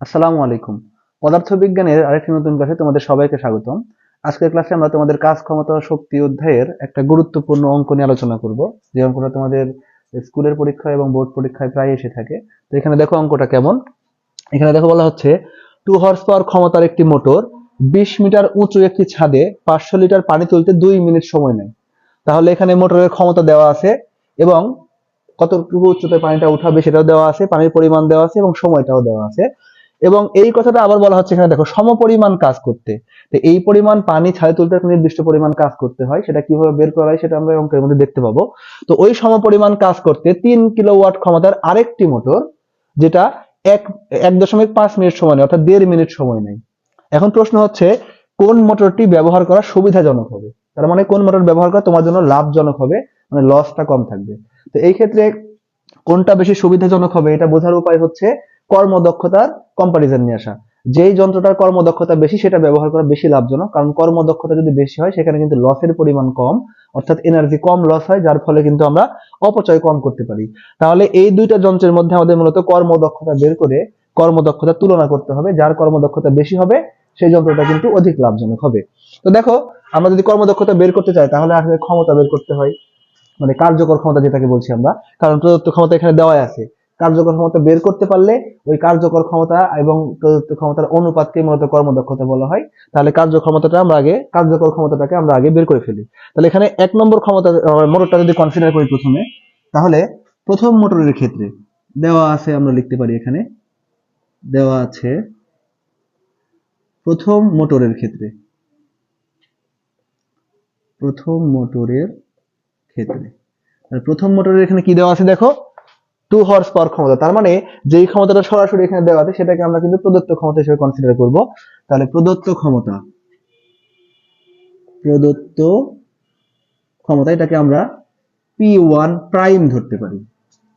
আসসালামু আলাইকুম। পদার্থবিজ্ঞানের আরেকটি নতুন ক্লাসে তোমাদের সবাইকে স্বাগতম। আজকের ক্লাসে আমরা তোমাদের কাজ ক্ষমতা শক্তি অধ্যায়ের একটা গুরুত্বপূর্ণ অঙ্ক নিয়ে আলোচনা করব। যে অঙ্কটা তোমাদের স্কুলের পরীক্ষা এবং বোর্ড পরীক্ষায় প্রায় এসে থাকে। তো এখানে দেখো অঙ্কটা কেমন? এখানে দেখো বলা হচ্ছে, টু হর্স পাওয়ার ক্ষমতার একটি মোটর বিশ মিটার উঁচু একটি ছাদে পাঁচশো লিটার পানি তুলতে দুই মিনিট সময় নেয়। তাহলে এখানে মোটরের ক্ষমতা দেওয়া আছে এবং কতটুকু উচ্চতায় পানিটা উঠাবে সেটাও দেওয়া আছে, পানির পরিমাণ দেওয়া আছে এবং সময়টাও দেওয়া আছে। এবং এই কথাটা আবার বলা হচ্ছে এখানে, দেখো, সমপরিমাণ কাজ করতে। তো এই পরিমাণ পানি ছাড়ে তুলতে নির্দিষ্ট পরিমাণ কাজ করতে হয়, সেটা কীভাবে বের করা হয় সেটা আমরা অঙ্কের মধ্যে দেখতে পাবো। তো ওই সমপরিমাণ কাজ করতে তিন কিলোওয়াট ক্ষমতার আরেকটি মোটর, যেটা এক এক দশমিক পাঁচ মিনিট সময় নেয়, অর্থাৎ দেড় মিনিট সময় নেয়। এখন প্রশ্ন হচ্ছে, কোন মোটরটি ব্যবহার করা সুবিধাজনক হবে? তার মানে কোন মোটর ব্যবহার করা তোমার জন্য লাভজনক হবে? মানে লসটা কম থাকবে। তো এই ক্ষেত্রে কোনটা বেশি সুবিধাজনক হবে, এটা বোঝার উপায় হচ্ছে কর্মদক্ষতার কম্পারিজন নিয়ে আসা। যেই যন্ত্রটার কর্মদক্ষতা বেশি, সেটা ব্যবহার করা বেশি লাভজনক। কারণ কর্মদক্ষতা যদি বেশি হয়, সেখানে কিন্তু লসের পরিমাণ কম, অর্থাৎ এনার্জি কম লস হয়, যার ফলে কিন্তু আমরা অপচয় কম করতে পারি। তাহলে এই দুইটা যন্ত্রের মধ্যে আমাদের মূলত কর্মদক্ষতা বের করে কর্মদক্ষতা তুলনা করতে হবে। যার কর্মদক্ষতা বেশি হবে, সেই যন্ত্রটা কিন্তু অধিক লাভজনক হবে। তো দেখো, আমরা যদি কর্মদক্ষতা বের করতে চাই, তাহলে আসলে ক্ষমতা বের করতে হয়। মানে কার্যকর ক্ষমতা যেটাকে বলছি আমরা। কারণ প্রদত্ত ক্ষমতা এখানে দেওয়াই আছে। কার্যকর ক্ষমতা বের করতে পারলে ওই কার্যকর ক্ষমতা এবং প্রদত্ত ক্ষমতার অনুপাতকে মূলত কর্মদক্ষতা বলা হয়। তাহলে কার্যক্ষমতাটা আমরা আগে, কার্যকর ক্ষমতাটাকে আমরা আগে বের করে ফেলি। তাহলে এখানে এক নম্বর ক্ষমতা মোটরটা যদি কনসিডার করি প্রথমে, তাহলে প্রথম মোটরের ক্ষেত্রে দেওয়া আছে, আমরা লিখতে পারি এখানে, দেওয়া আছে প্রথম মোটরের ক্ষেত্রে। প্রথম মোটরের ক্ষেত্রে। প্রথম মোটরের এখানে কি দেওয়া আছে দেখো? টু হর্স পাওয়ার ক্ষমতা। তার মানে যেই ক্ষমতাটা সরাসরি এখানে দেওয়া আছে, সেটাকে আমরা কিন্তু প্রদত্ত ক্ষমতা হিসেবে কনসিডার করব। তাহলে প্রদত্ত ক্ষমতা। প্রদত্ত ক্ষমতা, এটাকে আমরা পি ওয়ান প্রাইম ধরতে পারি।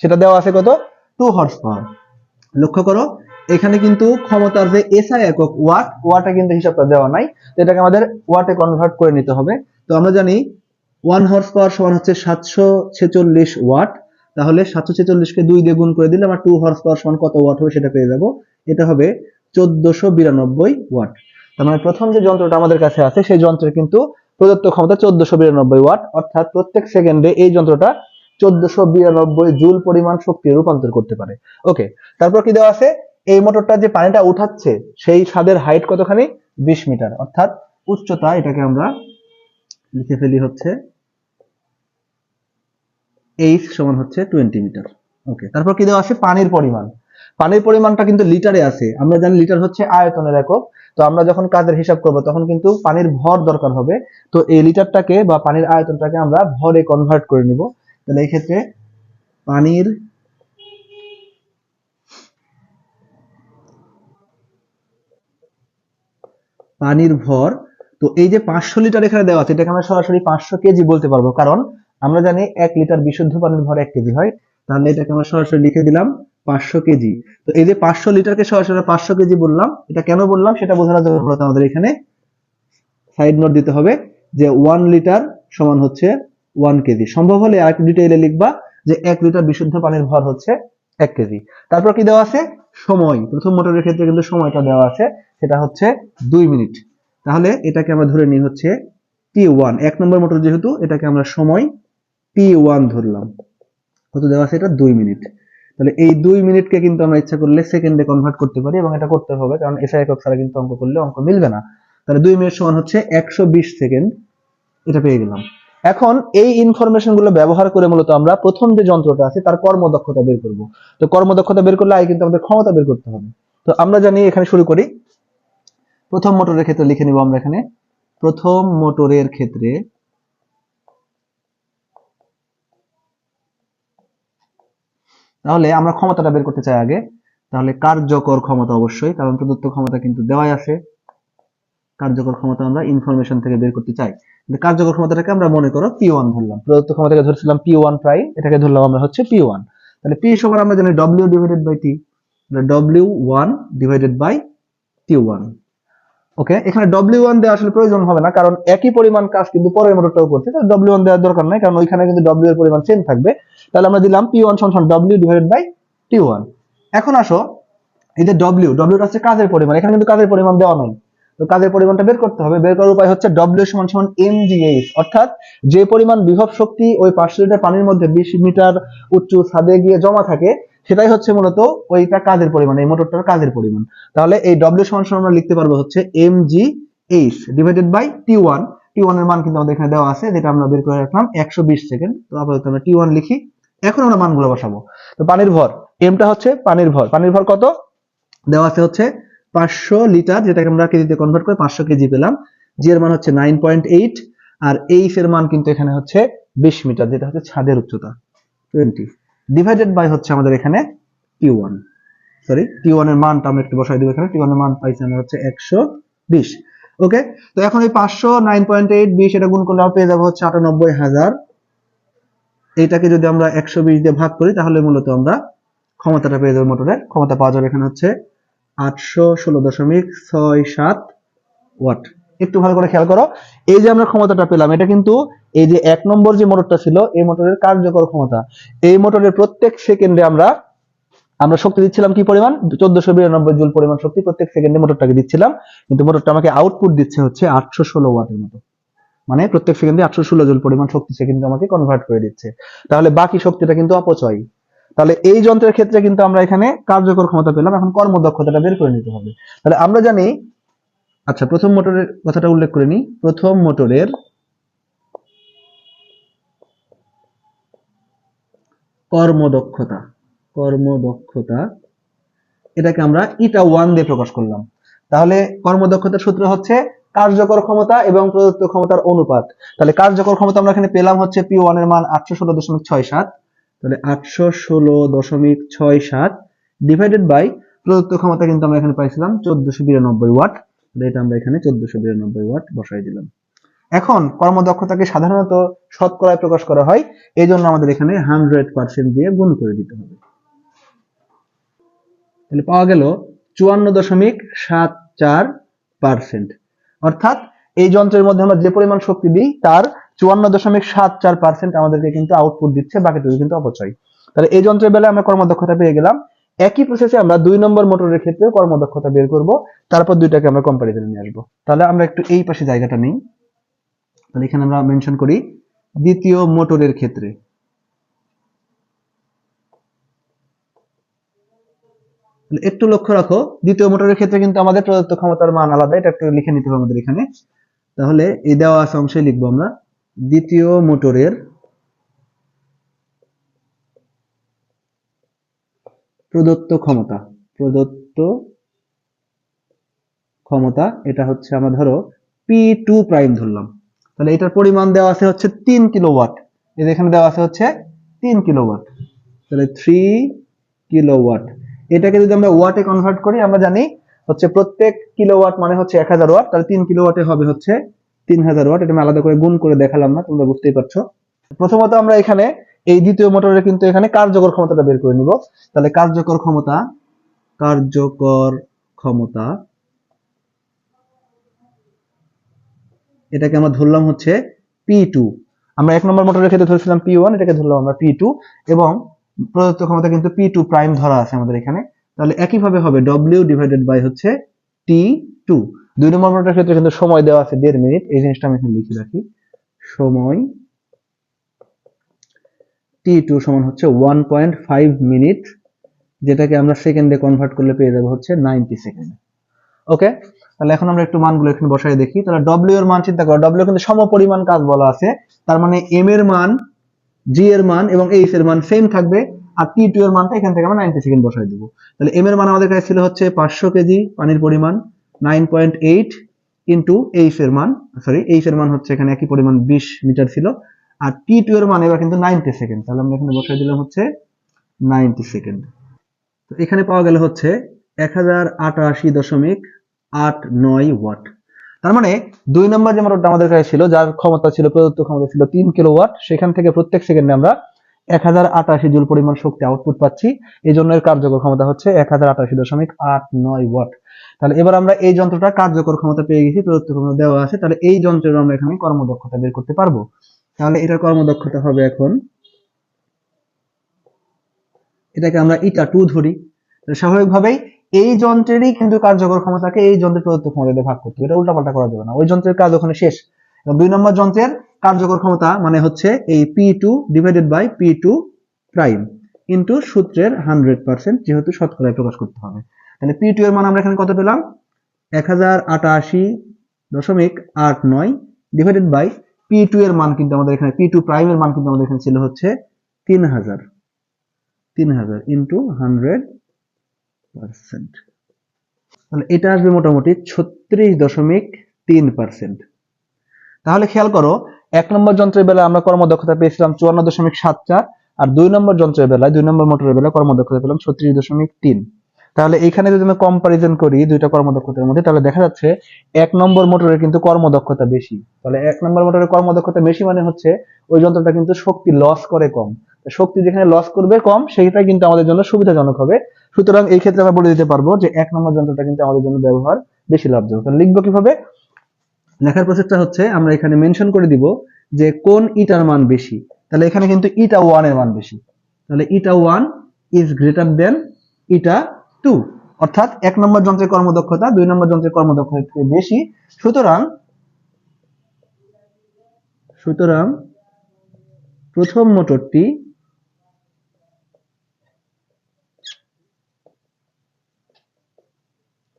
সেটা দেওয়া আছে কত? টু হর্স পাওয়ার লক্ষ্য করো, এখানে কিন্তু ক্ষমতার যে এসআই একক ওয়াট ওয়াটে কিন্তু হিসাবটা দেওয়া নাই। তো এটাকে আমাদের ওয়াটে কনভার্ট করে নিতে হবে। তো আমরা জানি ওয়ান হর্স পাওয়ার সমান হচ্ছে সাতশো ছেচল্লিশ ওয়াট তাহলে সাতশো ছেচল্লিশকে দুই দিয়ে গুণ করে দিলে আমরা টু হর্স পাওয়ার সমান কত ওয়াট হবে সেটা পেয়ে যাব। এটা হবে চোদ্দশো বিরানব্বই ওয়াট তার মানে প্রথম যে যন্ত্রটা আমাদের কাছে আছে, সেই যন্ত্রের কিন্তু প্রদত্ত ক্ষমতা চোদ্দশো বিরানব্বই ওয়াট অর্থাৎ প্রত্যেক সেকেন্ডে এই যন্ত্রটা চোদ্দশো বিরানব্বই জুল পরিমাণ শক্তি রূপান্তর করতে পারে। ওকে তারপর কি দেওয়া আছে? এই মোটরটা যে পানিটা উঠাচ্ছে, সেই ছাদের হাইট কতখানি? বিশ মিটার অর্থাৎ উচ্চতা এটাকে আমরা লিখে ফেলি হচ্ছে এইচ সমান হচ্ছে টোয়েন্টি মিটার ওকে তারপর কি দেওয়া আছে? পানির পরিমাণ। পানির পরিমাণটা কিন্তু লিটারে আছে। আমরা জানি লিটার হচ্ছে আয়তনের একক। তো আমরা যখন কাজের হিসাব করব, তখন কিন্তু পানির ভর দরকার হবে। তো এই লিটারটাকে বা পানির আয়তনটাকে আমরা ভরে কনভার্ট করে নিব। তাহলে এই ক্ষেত্রে পানির পানির ভর, তো এই যে পাঁচশো লিটার এখানে দেওয়া আছে, এটাকে আমরা সরাসরি পাঁচশো কেজি বলতে পারব। কারণ আমরা জানি এক লিটার বিশুদ্ধ পানির ভর এক কেজি হয়, তাহলে এটাকে আমরা সরাসরি লিখে দিলাম পাঁচশো কেজি। তো এই যে পাঁচশো লিটারকে সরাসরি পাঁচশো কেজি বললাম, এটা কেন বললাম সেটা বোঝানোর জন্য আমাদের এখানে সাইড নোট দিতে হবে যে ওয়ান লিটার সমান হচ্ছে ওয়ান কেজি। সম্ভব হলে আরেকটু ডিটেইলে লিখবা যে এক লিটার বিশুদ্ধ পানির ভর হচ্ছে এক কেজি। তারপর কি দেওয়া আছে? সময়। প্রথম মোটরের ক্ষেত্রে কিন্তু সময়টা দেওয়া আছে, সেটা হচ্ছে দুই মিনিট। তাহলে এটাকে আমরা ধরে নিই হচ্ছে টি ওয়ান এক নম্বর মোটর যেহেতু, এটাকে আমরা সময় টি ওয়ান ধরলাম। কত দেওয়া আছে এটা? দুই মিনিট। তাহলে এই দুই মিনিটকে কিন্তু আমরা ইচ্ছা করলে সেকেন্ডে কনভার্ট করতে পারি এবং এটা করতে হবে, কারণ এসআই একক ছাড়া কিন্তু অঙ্ক করলে অঙ্ক মিলবে না। তাহলে দুই মিনিট সমান হচ্ছে একশো বিশ সেকেন্ড। এটা পেয়ে গেলাম। এখন এই ইনফরমেশনগুলো ব্যবহার করে মূলত আমরা প্রথম যে যন্ত্রটা আছে, তার কর্মদক্ষতা বের করব। তো কর্মদক্ষতা বের করলে আগে কিন্তু আমাদের ক্ষমতা বের করতে হবে। তো আমরা জানি এখানে শুরু করি। প্রথম মোটরের ক্ষেত্রে লিখে নিব আমরা এখানে। প্রথম মোটরের ক্ষেত্রে তাহলে আমরা ক্ষমতাটা বের করতে চাই আগে। তাহলে কার্যকর ক্ষমতা অবশ্যই, কারণ প্রদত্ত ক্ষমতা কিন্তু দেওয়াই আছে। কার্যকর ক্ষমতা আমরা ইনফরমেশন থেকে বের করতে চাই। কার্যকর ক্ষমতাটাকে আমরা মনে করো পি ওয়ান ধরলাম। প্রদত্ত ক্ষমতাকে ধরছিলাম পি ওয়ান প্রাইম এটাকে ধরলাম আমরা হচ্ছে পি ওয়ান তাহলে পি সমান আমরা জানি W divided by T W one divided by T one okay এখানে ডব্লিউ ওয়ান দেওয়া আসলে প্রয়োজন হবে না, কারণ একই পরিমাণ কাজ কিন্তু পরের মোটরটাও করছে। তাহলে ডব্লিউ ওয়ান দেওয়ার দরকার নাই, কারণ ওইখানে কিন্তু ডব্লিউ এর পরিমাণ সেম থাকবে। তাহলে আমরা দিলাম পি ওয়ান সমান W divided by T one এখন আসো, এই যে ডব্লিউ ডব্লিউটা হচ্ছে কাজের পরিমাণ, এখানে কিন্তু কাজের পরিমাণ দেওয়া নাই। তো কাজের পরিমাণটা বের করতে হবে, বের করার উপায় হচ্ছে ডব্লিউ সমান সমান এমজিএইচ অর্থাৎ যে পরিমাণ বিভব শক্তি ওই পাঁচশো লিটার পানির মধ্যে বিশ মিটার উচ্চ ছাদে গিয়ে জমা থাকে সেটাই হচ্ছে মূলত ওইটা কাজের পরিমাণ, এই মোটরটার কাজের পরিমাণ। তাহলে এই ডব্লিউ সমান সমান আমরা লিখতে পারব হচ্ছে M G H divided by T one T ওয়ানের মান কিন্তু আমাদের এখানে দেওয়া আছে, যেটা আমরা বের করে রাখলাম একশো বিশ সেকেন্ড তো আপাতত আমরা টি ওয়ান লিখি। এখন আমরা মানগুলো বসাবো। তো পানির ভর এমটা হচ্ছে পানির ভর। পানির ভর কত? দেওয়া আছে হচ্ছে পাঁচশো লিটার, যেটাকে আমরা কেজিতে কনভার্ট করে পাঁচশো কেজি পেলাম। জি এর মান হচ্ছে নাইন পয়েন্ট এইট আর এইচ এর মান কিন্তু এখানে হচ্ছে বিশ মিটার, যেটা হচ্ছে ছাদের উচ্চতা। টোয়েন্টি ডিভাইডেড বাই হচ্ছে আমাদের এখানে টি ওয়ান সরি টি ওয়ানের মানটা আমরা একটু বসাই দিব এখানে। টি ওয়ানের মান পাইছি আমরা হচ্ছে একশো বিশ। ওকে তো এখন এই পাঁচশো নাইন পয়েন্ট এইট বিশ এটা গুণ করলে আমরা পেয়ে যাব হচ্ছে আটানব্বই হাজার। এইটাকে যদি আমরা একশো বিশ দিয়ে ভাগ করি, তাহলে মূলত আমরা ক্ষমতাটা পেয়ে যাব মোটরের ক্ষমতা পাওয়া যাবে এখানে হচ্ছে আটশো ষোলো দশমিক ছয় সাত ওয়াট। একটু ভালো করে খেয়াল করো। এই যে আমরা ক্ষমতাটা পেলাম, এটা কিন্তু এই যে এক নম্বর যে মোটরটা ছিল, এই মোটরের কার্যকর ক্ষমতা। এই মোটরের প্রত্যেক সেকেন্ডে আমরা আমরা শক্তি দিচ্ছিলাম কি পরিমাণ? চোদ্দশো বিরানব্বই জুল পরিমাণ শক্তি প্রত্যেক সেকেন্ডে মোটরটাকে দিচ্ছিলাম। কিন্তু মোটরটা আমাকে আউটপুট দিচ্ছে হচ্ছে আটশো ষোলো ওয়াটের মতো। মানে প্রত্যেক সেকেন্ডে আটশো ষোলো জুল পরিমাণ শক্তি সে কিন্তু আমাকে কনভার্ট করে দিচ্ছে। তাহলে বাকি শক্তিটা কিন্তু অপচয়। তাহলে এই যন্ত্রের ক্ষেত্রে কিন্তু আমরা এখানে কার্যকর ক্ষমতা পেলাম, এখন কর্মদক্ষতাটা বের করে নিতে হবে। তাহলে আমরা জানি আচ্ছা প্রথম মোটরের কথাটা উল্লেখ করে নিই। প্রথম মোটরের কর্মদক্ষতা কর্মদক্ষতা, এটাকে আমরা ইটা ওয়ান দিয়ে প্রকাশ করলাম। তাহলে কর্মদক্ষতার সূত্র হচ্ছে কার্যকর ক্ষমতা এবং প্রদত্ত ক্ষমতার অনুপাত। তাহলে কার্যকর ক্ষমতা আমরা এখানে পেলাম হচ্ছে পি ওয়ানের মান আটশো ষোলো দশমিক ছয় সাত। তাহলে আটশো ষোলো দশমিক ছয় সাত ডিভাইডেড বাই প্রদত্ত ক্ষমতা কিন্তু আমরা এখানে পাইছিলাম চোদ্দশো বিরানব্বই ওয়াট। এটা আমরা এখানে চোদ্দশো বিরানব্বই ওয়াট বসাই দিলাম। এখন কর্মদক্ষতাকে সাধারণত শতকরায় প্রকাশ করা হয়, এই জন্য আমাদের এখানে হান্ড্রেড পার্সেন্ট দিয়ে গুণ করে দিতে হবে। তাহলে পাওয়া গেল চুয়ান্ন দশমিক সাত চার পার্সেন্ট। অর্থাৎ এই যন্ত্রের মধ্যে আমরা যে পরিমাণ শক্তি দিই, তার চুয়ান্ন দশমিক সাত চার পার্সেন্ট আমাদেরকে কিন্তু আউটপুট দিচ্ছে, বাকিটুকু কিন্তু অপচয়। তাহলে এই যন্ত্রের বেলায় আমরা কর্মদক্ষতা পেয়ে গেলাম একই প্রসেসে আমরা দুই নম্বর মোটরের ক্ষেত্রে কর্মদক্ষতা বের করব। তারপর দুইটাকে আমরা কম্পারিজনে নিয়ে আসব। তাহলে আমরা একটু এই পাশে জায়গাটা নিই। তাহলে এখানে আমরা মেনশন করি দ্বিতীয় মোটরের ক্ষেত্রে। একটু লক্ষ্য রাখো, দ্বিতীয় মোটরের ক্ষেত্রে কিন্তু আমাদের প্রদত্ত ক্ষমতার মান আলাদা। এটা একটু লিখে নিতে হবে আমাদের এখানে। তাহলে এই দেওয়া অংশে লিখব আমরা দ্বিতীয় মোটরের প্রদত্ত ক্ষমতা। প্রদত্ত ক্ষমতা, এটা হচ্ছে আমরা ধরো পি টু প্রাইম ধরলাম। তাহলে এটার পরিমাণ দেওয়া আছে হচ্ছে তিন কিলোওয়াট। এই এখানে দেওয়া আছে হচ্ছে তিন কিলোওয়াট। তাহলে থ্রি কিলোওয়াট। এটাকে যদি আমরা ওয়াটে কনভার্ট করি, আমরা জানি হচ্ছে প্রত্যেক কিলোওয়াট মানে হচ্ছে এক হাজার ওয়াট। তাহলে তিন কিলোওয়াটে হবে হচ্ছে তিন হাজার ওয়াট। এটা আমি আলাদা করে গুণ করে দেখালাম না, তোমরা বুঝতেই পারছ। প্রথমত আমরা এখানে এই দ্বিতীয় মোটরে কিন্তু এখানে কার্যকর ক্ষমতাটা বের করে নিব। তাহলে কার্যকর ক্ষমতা কার্যকর ক্ষমতা, এটাকে আমরা ধরলাম হচ্ছে পি টু আমরা এক নম্বর মোটরের ক্ষেত্রে ধরেছিলাম পি ওয়ান এটাকে ধরলাম আমরা পি টু এবং প্রদত্ত ক্ষমতা কিন্তু পি টু প্রাইম ধরা আছে আমাদের এখানে। তাহলে একইভাবে হবে ডব্লিউ ডিভাইডেড বাই হচ্ছে টি টু দুই নম্বর মোটরের ক্ষেত্রে কিন্তু সময় দেওয়া আছে দেড় মিনিট। এই জিনিসটা আমি এখানে লিখে রাখি। সময় টি টু সমান হচ্ছে ওয়ান পয়েন্ট ফাইভ মিনিট যেটাকে আমরা সেকেন্ডে কনভার্ট করলে পেয়ে যাব হচ্ছে নাইনটি সেকেন্ড ওকে তাহলে এখন আমরা একটু মানগুলো এখানে বসাই দেখি। তাহলে ডব্লিউ এর মান চিন্তা করো। ডব্লিউ কিন্তু সম পরিমাণ কাজ বলা আছে। তার মানে এম এর মান জি এর মান এবং এইচ এর মান সেম থাকবে। আর টি টু এর মানটা এখান থেকে আমরা নাইনটি সেকেন্ড বসাই দেবো। তাহলে এম এর মান আমাদের কাছে ছিল হচ্ছে পাঁচশো কেজি পানির পরিমাণ nine point eight into H এর মান সরি এইচ এর মান হচ্ছে এখানে একই পরিমাণ বিশ মিটার ছিল। আর টি টু এর মান এবার কিন্তু নাইনটি সেকেন্ড তাহলে আমরা এখানে বসাই দিলাম হচ্ছে নাইনটি সেকেন্ড তো এখানে পাওয়া গেল হচ্ছে এক হাজার আটাশি দশমিক আট নয় ওয়াট। তার মানে দুই নম্বর যে মোটরটা আমাদের কাছে ছিল, যার ক্ষমতা ছিল, প্রদত্ত ক্ষমতা ছিল তিন কিলো ওয়াট সেখান থেকে প্রত্যেক সেকেন্ডে আমরা এক হাজার আটাশি জুল পরিমাণ শক্তি আউটপুট পাচ্ছি। এই জন্য এর কার্যকর ক্ষমতা হচ্ছে এক হাজার আটাশি দশমিক আট নয় ওয়াট। তাহলে এবার আমরা এই যন্ত্রটা কার্যকর ক্ষমতা পেয়ে গেছি, প্রদত্ত ক্ষমতা দেওয়া আছে। তাহলে এই যন্ত্রের আমরা এখানে কর্মদক্ষতা বের করতে পারব। তাহলে এটার কর্মদক্ষতা হবে এখন। এটাকে আমরা ইটা টু ধরি। স্বাভাবিকভাবেই এই যন্ত্রেরই কিন্তু কার্যকর ক্ষমতাকে এই যন্ত্রের প্রদত্ত ক্ষমতা ভাগ করতে হবে। এটা উল্টাপাল্টা করা যাবে না। ওই যন্ত্রের কাজ ওখানে শেষ। এবং দুই নম্বর যন্ত্রের কার্যকর ক্ষমতা মানে হচ্ছে এই P two divided by P two prime into সূত্রের হান্ড্রেড পার্সেন্ট যেহেতু শতকরায় প্রকাশ করতে হবে। তাহলে পি টু এর মান আমরা এখানে কত পেলাম? এক হাজার আটাশি দশমিক আট নয় ডিভাইডেড বাই পি টু এর মান কিন্তু আমাদের এখানে পি টু প্রাইম এর মান কিন্তু আমাদের এখানে ছিল হচ্ছে তিন হাজার। তিন হাজার ইন্টু হান্ড্রেড পার্সেন্ট তাহলে এটা আসবে মোটামুটি ছত্রিশ দশমিক তিন পার্সেন্ট তাহলে খেয়াল করো, এক নম্বর যন্ত্রের বেলায় আমরা কর্মদক্ষতা পেয়েছিলাম চুয়ান্ন দশমিক সাত চার, আর দুই নম্বর যন্ত্রের বেলায়, দুই নম্বর মোটরের বেলায় কর্মদক্ষতা পেলাম ছত্রিশ দশমিক তিন। তাহলে এখানে যদি আমি কম্পারিজন করি দুইটা কর্মদক্ষতার মধ্যে, তাহলে দেখা যাচ্ছে এক নম্বর মোটরের কিন্তু কর্মদক্ষতা বেশি। তাহলে এক নম্বর মোটরের কর্মদক্ষতা বেশি মানে হচ্ছে ওই যন্ত্রটা কিন্তু শক্তি লস করে কম। শক্তি যেখানে লস করবে কম সেইটা কিন্তু আমাদের জন্য সুবিধাজনক হবে। সুতরাং এই ক্ষেত্রে আমরা বলে দিতে পারব যে এক নম্বর যন্ত্রটা কিন্তু আমাদের জন্য ব্যবহার বেশি লাভজনক। লিখব কীভাবে? লেখার প্রসেসটা হচ্ছে আমরা এখানে মেনশন করে দিব যে কোন ইটার মান বেশি। তাহলে এখানে কিন্তু ইটা ওয়ানের মান বেশি। তাহলে eta one is greater then eta two অর্থাৎ এক নম্বর যন্ত্রের কর্মদক্ষতা, দুই নম্বর যন্ত্রের কর্মদক্ষতা থেকে বেশি। সুতরাং সুতরাং প্রথম মোটরটি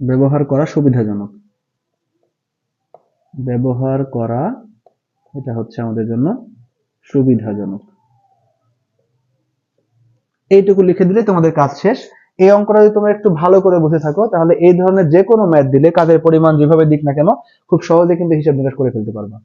ব্যবহার করা সুবিধাজনক। ব্যবহার করা, এটা হচ্ছে আমাদের জন্য সুবিধাজনক। এইটুকু লিখে দিলে তোমাদের কাজ শেষ। এই অঙ্কটা যদি তোমরা একটু ভালো করে বুঝে থাকো, তাহলে এই ধরনের যে কোনো ম্যাথ দিলে কাজের পরিমাণ যেভাবে দিক না কেন, খুব সহজে কিন্তু হিসাব নিকাশ করে ফেলতে পারবা।